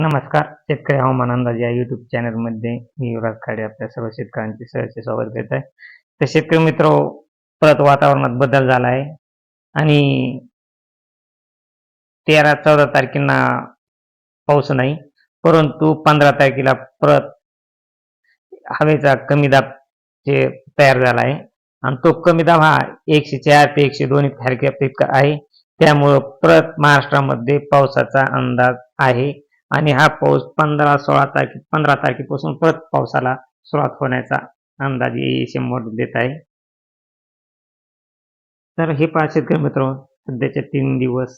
नमस्कार शेतकरी हवामान अंदाज या युट्यूब चॅनलमध्ये मी युवराज खाडे आपल्या सर्व शेतकऱ्यांचे सहर्ष स्वागत करत आहे. तर शेतकरी मित्र परत वातावरणात बदल झाला आहे आणि तेरा चौदा तारखेला पाऊस नाही परंतु पंधरा तारखेला परत हवेचा कमी दाब जे तयार झाला आहे आणि तो कमी दाब हा एकशे चार ते एकशे दोन इतका आहे. त्यामुळं परत महाराष्ट्रामध्ये पावसाचा अंदाज आहे. आणि हा पाऊस पंधरा सोळा तारखे पंधरा तारखेपासून परत पावसाला सुरुवात होण्याचा अंदाज शंभर देत आहे. तर हे पहा शेतकरी मित्र सध्याचे तीन दिवस.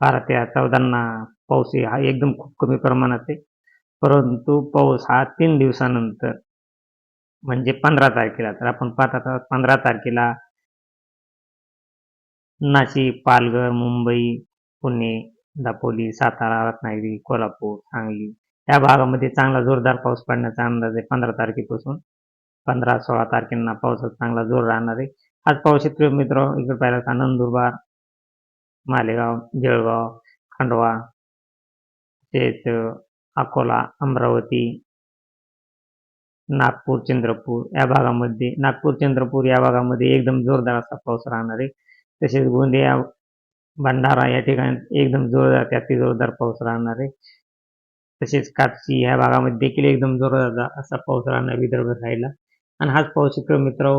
बारा तेरा चौदांना पाऊस हा एकदम खूप कमी प्रमाणात आहे. परंतु पाऊस हा तीन दिवसानंतर म्हणजे पंधरा तारखेला तर आपण पाहत पंधरा तारखेला नाशिक पालघर मुंबई पुणे दापोली सातारा रत्नागिरी कोल्हापूर सांगली या भागामध्ये चांगला जोरदार पाऊस पडण्याचा अंदाज आहे. पंधरा तारखेपासून पंधरा सोळा तारखेंना पावसाचा चांगला जोर राहणार आहे. आज पाऊस शेतकरी मित्र. इकडे पाहिला तर नंदुरबार मालेगाव जळगाव खंडवा तेच अकोला अमरावती नागपूर चंद्रपूर या भागामध्ये नागपूर चंद्रपूर या भागामध्ये एकदम जोरदार असा पाऊस राहणार आहे. तसेच गोंदिया भंडारा या ठिकाणी एकदम जोरदार त्यातील जोरदार पाऊस राहणार आहे. तसेच कापसी ह्या भागामध्ये देखील एकदम जोरदार असा पाऊस राहणार विदर्भ राहिला आणि हाच पाऊस इकडे मित्र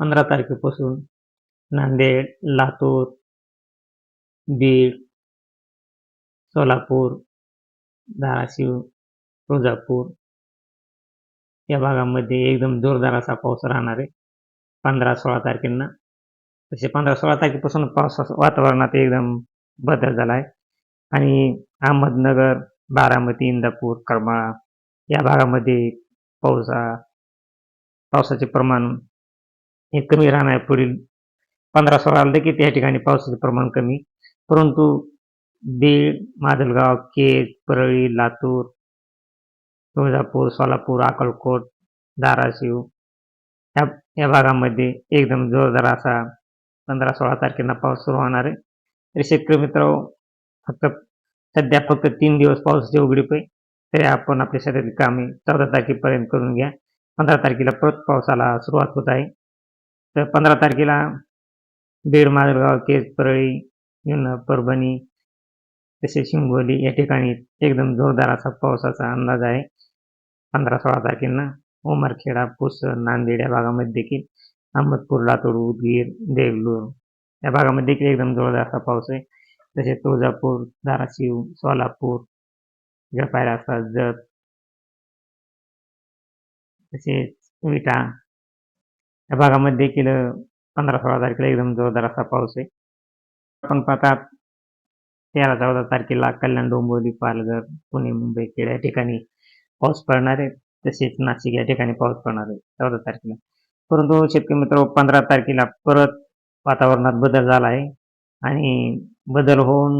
पंधरा तारखेपासून नांदेड लातूर बीड सोलापूर धाराशिव तुळजापूर या भागामध्ये एकदम जोरदार असा पाऊस राहणार आहे. पंधरा सोळा तारखेंना तसे पंधरा सोळा तारखेपासून पावसा वातावरणात एकदम बदल झाला आहे आणि अहमदनगर बारामती इंदापूर करमाळा या भागामध्ये पावसा पावसाचे प्रमाण हे कमी राहणार आहे पुढील पंधरा सोळाला देखील त्या ठिकाणी पावसाचे प्रमाण कमी. परंतु बीड माजलगाव केज परळी लातूर तुळजापूर सोलापूर अक्कलकोट धाराशिव या या भागामध्ये एकदम जोरदार असा पंधरा सोळा तारखेला पाऊस सुरू होणार आहे. तरी शेतकरी मित्र फक्त सध्या फक्त तीन दिवस पावसाची उघडीप आहे. तरी आपण आपल्या शेतातील कामे चौदा तारखेपर्यंत करून घ्या. पंधरा तारखेला परत पावसाला सुरुवात होत आहे. तर पंधरा तारखेला बीड माजलगाव केज परळी परभणी तसेच शिंगोली या ठिकाणी एकदम जोरदार असा पावसाचा अंदाज आहे. पंधरा सोळा तारखेंना उमरखेडा पुस नांदेड या भागामध्ये देखील अहमदपूर लातूर उदगीर देगलूर या भागामध्ये देखील एकदम जोरदार असा पाऊस आहे तसेच तुळजापूर धाराशिव सोलापूर इकडे पाहिला असता जत तसेच विटा या भागामध्ये देखील पंधरा सोळा तारखेला एकदम जोरदार असा पाऊस आहे आपण पाहतात तेरा चौदा तारखेला कल्याण डोंबिवली पालघर पुणे मुंबई खेड या ठिकाणी पाऊस पडणार आहे तसेच नाशिक या ठिकाणी पाऊस पडणार आहे चौदा तारखेला परंतु शेतकरी मित्र पंधरा तारखेला परत वातावरणात बदल झाला आहे. आणि बदल होऊन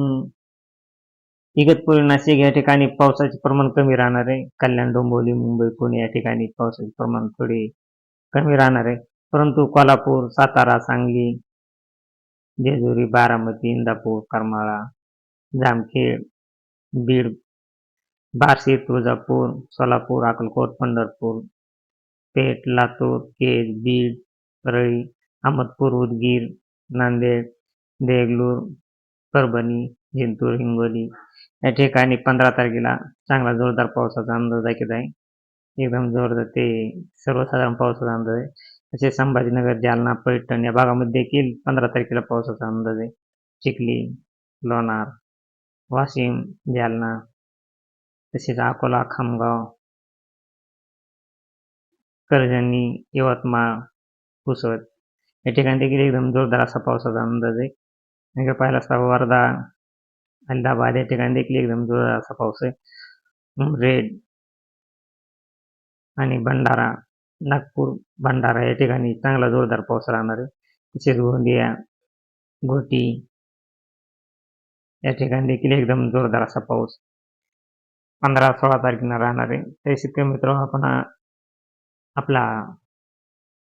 इगतपुरी नाशिक या ठिकाणी पावसाचे प्रमाण कमी राहणार आहे. कल्याण डोंबिवली मुंबई पुणे या ठिकाणी पावसाचे प्रमाण थोडे कमी राहणार आहे. परंतु कोल्हापूर सातारा सांगली जेजुरी बारामती इंदापूर करमाळा जामखेड बीड बार्शी तुळजापूर सोलापूर अक्कलकोट पंढरपूर पेठ लातूर केज बीड परळी अहमदपूर उदगीर नांदेड देगलूर परभणी जिंतूर हिंगोली. या ठिकाणी पंधरा तारखेला चांगला जोरदार पावसाचा अंदाज दाखवत आहे एकदम जोरदार ते सर्वसाधारण पावसाचा अंदाज आहे. तसेच संभाजीनगर जालना पैठण या भागामध्ये देखील पंधरा तारखेला पावसाचा अंदाज आहे. चिखली लोणार वाशिम जालना तसेच अकोला खामगाव कर्जनी यवतमाळ पुसद. या ठिकाणी देखील एकदम जोरदार असा पावसाचा अंदाज आहे. इकडे पाहिला असता वर्धा अहमदाबाद या ठिकाणी देखील एकदम जोरदार असा पाऊस आहे. रेड आणि भंडारा नागपूर भंडारा या ठिकाणी चांगला जोरदार पाऊस राहणार आहे. तसेच गोंदिया घोटी या ठिकाणी देखील एकदम जोरदार असा पाऊस पंधरा सोळा तारखेला राहणार आहे. तरी शेतकरी मित्र आपण आपला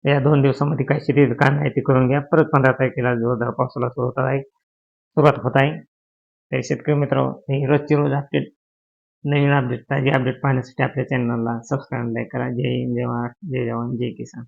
या दोन दिवसामध्ये काय शेतीचं काम आहे ते करून घ्या. परत पंधरा तारखेला जोरदार पावसाला सुरुवात आहे सुरुवात होत आहे. तर शेतकरी मित्र हे रोजचे रोज अपडेट नवीन अपडेट ताजी अपडेट पाहण्यासाठी आपल्या चॅनलला सबस्क्राईब लाईक करा. जय हिंद जय महाराष्ट्र जय जवान जय किसान.